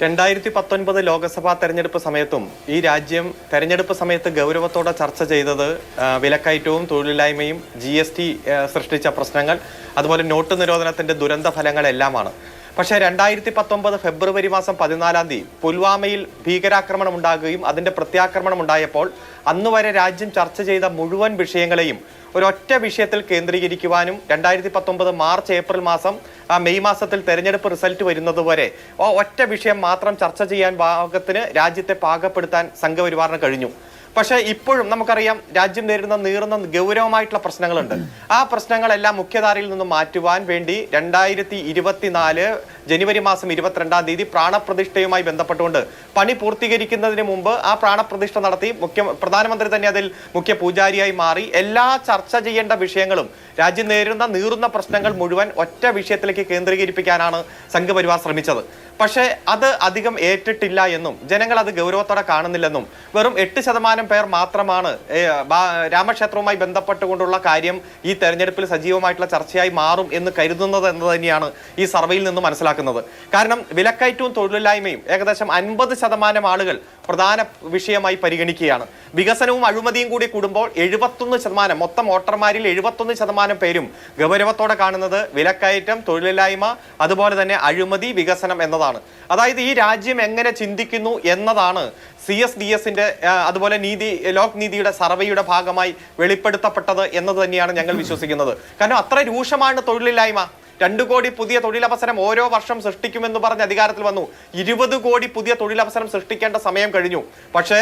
രണ്ടായിരത്തി പത്തൊൻപത് ലോക്സഭാ തെരഞ്ഞെടുപ്പ് സമയത്തും ഈ രാജ്യം തെരഞ്ഞെടുപ്പ് സമയത്ത് ഗൗരവത്തോടെ ചർച്ച ചെയ്തത് വിലക്കയറ്റവും തൊഴിലില്ലായ്മയും ജി സൃഷ്ടിച്ച പ്രശ്നങ്ങൾ അതുപോലെ നോട്ട് നിരോധനത്തിന്റെ ദുരന്ത ഫലങ്ങളെല്ലാമാണ്. പക്ഷേ രണ്ടായിരത്തി പത്തൊമ്പത് ഫെബ്രുവരി മാസം പതിനാലാം തീയതി പുൽവാമയിൽ ഭീകരാക്രമണം ഉണ്ടാകുകയും അതിന്റെ പ്രത്യാക്രമണം ഉണ്ടായപ്പോൾ അന്നുവരെ രാജ്യം ചർച്ച ചെയ്ത മുഴുവൻ വിഷയങ്ങളെയും ഒരൊറ്റ വിഷയത്തിൽ കേന്ദ്രീകരിക്കുവാനും രണ്ടായിരത്തി പത്തൊമ്പത് മാർച്ച് ഏപ്രിൽ മാസം മെയ് മാസത്തിൽ തെരഞ്ഞെടുപ്പ് റിസൾട്ട് വരുന്നതുവരെ ഒറ്റ വിഷയം മാത്രം ചർച്ച ചെയ്യാൻ ഭാഗത്തിന് രാജ്യത്തെ പാകപ്പെടുത്താൻ സംഘപരിവാറിന് കഴിഞ്ഞു. പക്ഷേ ഇപ്പോഴും നമുക്കറിയാം രാജ്യം നേരിടുന്ന നീറുന്ന ഗൗരവമായിട്ടുള്ള പ്രശ്നങ്ങളുണ്ട്. ആ പ്രശ്നങ്ങളെല്ലാം മുഖ്യധാരയിൽ നിന്ന് മാറ്റുവാൻ വേണ്ടി രണ്ടായിരത്തി ഇരുപത്തിനാല് ജനുവരി മാസം ഇരുപത്തിരണ്ടാം തീയതി പ്രാണപ്രതിഷ്ഠയുമായി ബന്ധപ്പെട്ടുകൊണ്ട് പണി പൂർത്തീകരിക്കുന്നതിന് മുമ്പ് ആ പ്രാണപ്രതിഷ്ഠ നടത്തി മുഖ്യ പ്രധാനമന്ത്രി തന്നെ അതിൽ മുഖ്യ പൂജാരിയായി മാറി. എല്ലാ ചർച്ച ചെയ്യേണ്ട വിഷയങ്ങളും രാജ്യം നേരിടുന്ന നീറുന്ന പ്രശ്നങ്ങൾ മുഴുവൻ ഒറ്റ വിഷയത്തിലേക്ക് കേന്ദ്രീകരിപ്പിക്കാനാണ് സംഘപരിവാർ ശ്രമിച്ചത്. പക്ഷേ അത് അധികം ഏറ്റിട്ടില്ല എന്നും ജനങ്ങൾ അത് ഗൗരവത്തോടെ കാണുന്നില്ലെന്നും വെറും എട്ട് ശതമാനം പേർ മാത്രമാണ് രാമക്ഷേത്രവുമായി ബന്ധപ്പെട്ടുകൊണ്ടുള്ള കാര്യം ഈ തെരഞ്ഞെടുപ്പിൽ സജീവമായിട്ടുള്ള ചർച്ചയായി മാറും എന്ന് കരുതുന്നത് എന്ന് തന്നെയാണ് ഈ സർവേയിൽ നിന്ന് മനസ്സിലാക്കുന്നത്. കാരണം വിലക്കയറ്റവും തൊഴിലില്ലായ്മയും ഏകദേശം അൻപത് ശതമാനം ആളുകൾ പ്രധാന വിഷയമായി പരിഗണിക്കുകയാണ്. വികസനവും അഴിമതിയും കൂടി കൂടുമ്പോൾ എഴുപത്തൊന്ന് ശതമാനം മൊത്തം വോട്ടർമാരിൽ എഴുപത്തൊന്ന് ശതമാനം പേരും ഗൗരവത്തോടെ കാണുന്നത് വിലക്കയറ്റം തൊഴിലില്ലായ്മ അതുപോലെ തന്നെ അഴിമതി വികസനം എന്നതാണ്. അതായത് ഈ രാജ്യം എങ്ങനെ ചിന്തിക്കുന്നു എന്നതാണ് സി എസ് ഡി എസിന്റെ അതുപോലെ നീതി ലോക് നീതിയുടെ സർവേയുടെ ഭാഗമായി വെളിപ്പെടുത്തപ്പെട്ടത് എന്നത് തന്നെയാണ് ഞങ്ങൾ വിശ്വസിക്കുന്നത്. കാരണം അത്ര രൂക്ഷമാണ് തൊഴിലില്ലായ്മ. രണ്ടു കോടി പുതിയ തൊഴിലവസരം ഓരോ വർഷം സൃഷ്ടിക്കുമെന്ന് പറഞ്ഞ് അധികാരത്തിൽ വന്നു. ഇരുപത് കോടി പുതിയ തൊഴിലവസരം സൃഷ്ടിക്കേണ്ട സമയം കഴിഞ്ഞു. പക്ഷേ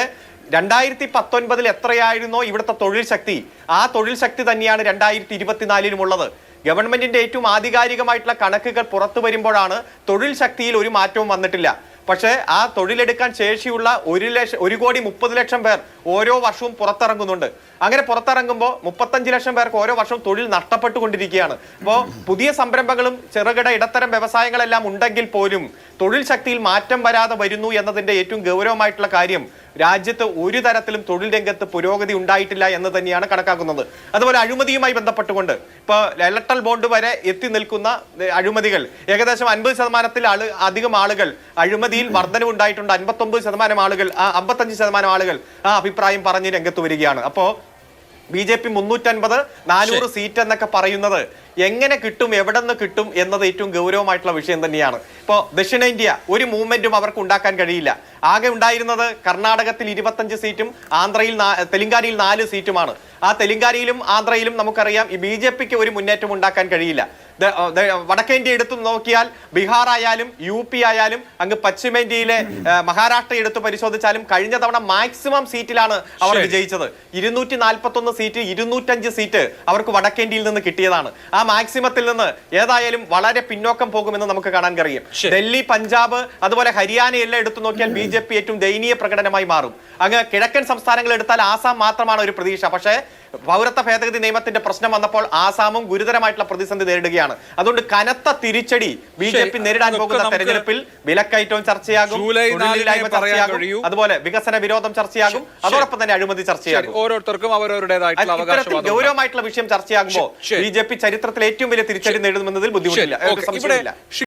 രണ്ടായിരത്തി പത്തൊൻപതിൽ എത്രയായിരുന്നോ ഇവിടുത്തെ തൊഴിൽ ശക്തി? ആ തൊഴിൽ ശക്തി തന്നെയാണ് രണ്ടായിരത്തി ഇരുപത്തിനാലിലും ഉള്ളത്. ഗവൺമെന്റിന്റെ ഏറ്റവും ആധികാരികമായിട്ടുള്ള കണക്കുകൾ പുറത്തു വരുമ്പോഴാണ് തൊഴിൽ ശക്തിയിൽ ഒരു മാറ്റവും വന്നിട്ടില്ല. പക്ഷേ ആ തൊഴിലെടുക്കാൻ ശേഷിയുള്ള ഒരു ലക്ഷം ഒരു കോടി മുപ്പത് ലക്ഷം പേർ ഓരോ വർഷവും പുറത്തിറങ്ങുന്നുണ്ട്. അങ്ങനെ പുറത്തിറങ്ങുമ്പോൾ മുപ്പത്തഞ്ച് ലക്ഷം പേർക്ക് ഓരോ വർഷവും തൊഴിൽ നഷ്ടപ്പെട്ടുകൊണ്ടിരിക്കുകയാണ്. അപ്പോൾ പുതിയ സംരംഭങ്ങളും ചെറുകിട ഇടത്തരം വ്യവസായങ്ങളെല്ലാം ഉണ്ടെങ്കിൽ പോലും തൊഴിൽ ശക്തിയിൽ മാറ്റം വരാതെ വരുന്നു എന്നതിന്റെ ഏറ്റവും ഗൗരവമായിട്ടുള്ള കാര്യം രാജ്യത്ത് ഒരു തരത്തിലും തൊഴിൽ രംഗത്ത് പുരോഗതി ഉണ്ടായിട്ടില്ല എന്ന് തന്നെയാണ് കണക്കാക്കുന്നത്. അതുപോലെ അഴിമതിയുമായി ബന്ധപ്പെട്ടുകൊണ്ട് ഇപ്പോൾ ഇലക്ട്രൽ ബോണ്ട് വരെ എത്തി നിൽക്കുന്ന അഴിമതികൾ. ഏകദേശം അൻപത് ശതമാനത്തിൽ ആൾ അധികം ആളുകൾ അഴിമതിയിൽ വർധനവ് ഉണ്ടായിട്ടുണ്ട്. അൻപത്തൊമ്പത് ശതമാനം ആളുകൾ ആ അമ്പത്തഞ്ച് ശതമാനം ആളുകൾ ആ അഭിപ്രായം പറഞ്ഞ് രംഗത്ത് വരികയാണ്. അപ്പോൾ ബി ജെ പി മുന്നൂറ്റൻപത് നാനൂറ് സീറ്റ് എന്നൊക്കെ പറയുന്നത് എങ്ങനെ കിട്ടും എവിടെ നിന്ന് കിട്ടും എന്നത് ഏറ്റവും ഗൗരവമായിട്ടുള്ള വിഷയം തന്നെയാണ്. ഇപ്പോൾ ദക്ഷിണേന്ത്യ ഒരു മൂവ്മെന്റും അവർക്ക് ഉണ്ടാക്കാൻ കഴിയില്ല. ആകെ ഉണ്ടായിരുന്നത് കർണാടകത്തിൽ ഇരുപത്തഞ്ച് സീറ്റും ആന്ധ്രയിൽ തെലങ്കാനയിൽ നാല് സീറ്റുമാണ്. ആ തെലങ്കാനയിലും ആന്ധ്രയിലും നമുക്കറിയാം ഈ ബി ജെ പിക്ക് ഒരു മുന്നേറ്റം ഉണ്ടാക്കാൻ കഴിയില്ല. വടക്കേന്ത്യ എടുത്തു നോക്കിയാൽ ബീഹാർ ആയാലും യു പി ആയാലും അങ്ങ് പശ്ചിമേന്ത്യയിലെ മഹാരാഷ്ട്ര എടുത്തു പരിശോധിച്ചാലും കഴിഞ്ഞ തവണ മാക്സിമം സീറ്റിലാണ് അവർ. വിജയിച്ചത്. ഇരുന്നൂറ്റി നാൽപ്പത്തൊന്ന് സീറ്റ് ഇരുന്നൂറ്റഞ്ച് സീറ്റ് അവർക്ക് വടക്കേന്ത്യയിൽ നിന്ന് കിട്ടിയതാണ്. ആ മാക്സിമത്തിൽ നിന്ന് ഏതായാലും വളരെ പിന്നോക്കം പോകുമെന്ന് നമുക്ക് കാണാൻ കഴിയും. ഡൽഹി പഞ്ചാബ് അതുപോലെ ഹരിയാന എല്ലാം എടുത്തു നോക്കിയാൽ ബി ജെ പി ഏറ്റവും ദയനീയ പ്രകടനമായി മാറും. അങ്ങ് കിഴക്കൻ സംസ്ഥാനങ്ങൾ എടുത്താൽ ആസാം മാത്രമാണ് ഒരു പ്രതീക്ഷ. പക്ഷേ പൗരത്വ ഭേദഗതി നിയമത്തിന്റെ പ്രശ്നം വന്നപ്പോൾ ആസാമും ഗുരുതരമായിട്ടുള്ള പ്രതിസന്ധി നേരിടുകയാണ്. അതുകൊണ്ട് കനത്ത തിരിച്ചടി ബി ജെ പി നേരിടാൻ പോകുന്ന തെരഞ്ഞെടുപ്പിൽ വിലക്കയറ്റവും ചർച്ചയാകും ചർച്ചയാകും അതുപോലെ വികസന വിരോധം ചർച്ചയാകും അതോടൊപ്പം തന്നെ അഴിമതി ചർച്ചയാകും. ഓരോരുത്തർക്കും അവരവരുടേതായിട്ടുള്ള ഗൗരവമായിട്ടുള്ള വിഷയം ചർച്ചയാകുമ്പോൾ. ബി ജെ പി ചരിത്രത്തിൽ ഏറ്റവും വലിയ തിരിച്ചടി നേടുമെന്നതിൽ ബുദ്ധിമുട്ടില്ല.